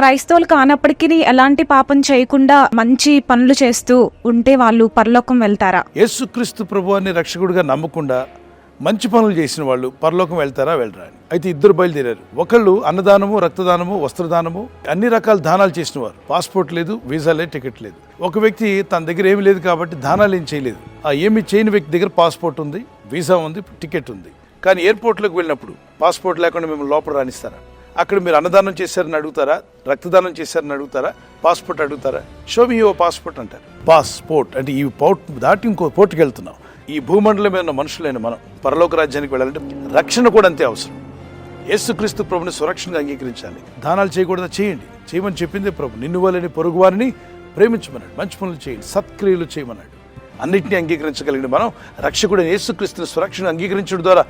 క్రైస్తవులు కానప్పటికీ ఎలాంటి పాపం చేయకుండా మంచి పనులు చేస్తూ ఉంటే వాళ్ళు పరలోకం వెళ్తారా? యేసుక్రీస్తు అని రక్షకుడిగా నమ్మకుండా మంచి పనులు చేసిన వాళ్ళు పరలోకం వెళ్తారా వెళ్ళరా అని. అయితే ఇద్దరు బయలుదేరారు. ఒకళ్ళు అన్నదానము రక్తదానము వస్త్రదానము అన్ని రకాల దానాలు చేసిన వారు పాస్పోర్ట్ లేదు వీసా లేదు టికెట్ లేదు. ఒక వ్యక్తి తన దగ్గర ఏమీ లేదు కాబట్టి దానాలు ఏం చేయలేదు. ఆ ఏమి చేయని వ్యక్తి దగ్గర పాస్పోర్ట్ ఉంది వీసా ఉంది టికెట్ ఉంది. కానీ ఎయిర్పోర్ట్లోకి వెళ్ళినప్పుడు పాస్పోర్ట్ లేకుండా మేము లోపల రాణిస్తారా అక్కడ మీరు అన్నదానం చేశారని అడుగుతారా? రక్తదానం చేశారని అడుగుతారా? పాస్పోర్ట్ అడుగుతారా? షో మీ ఓ పాస్పోర్ట్ అంటారు. పాస్పోర్ట్ అంటే ఈ పోర్ట్ దాటి ఇంకో పోర్టుకి వెళ్తున్నాం. ఈ భూమండలం మీద ఉన్న మనుషులైన మనం పరలోక రాజ్యానికి వెళ్ళాలంటే రక్షణ కూడా అంతే అవసరం. యేసుక్రీస్తు ప్రభుని సురక్షణగా అంగీకరించాలి. దానాలు చేయకూడదా? చేయండి. చేయమని చెప్పిందే ప్రభు. నిన్ను వాళ్ళని పొరుగు వారిని ప్రేమించమన్నాడు. మంచి పనులు చేయండి. సత్క్రియలు చేయమన్నాడు. అన్నింటినీ అంగీకరించగలిగిన మనం రక్షకుడైన యేసుక్రీస్తుని సురక్షణ అంగీకరించడం ద్వారా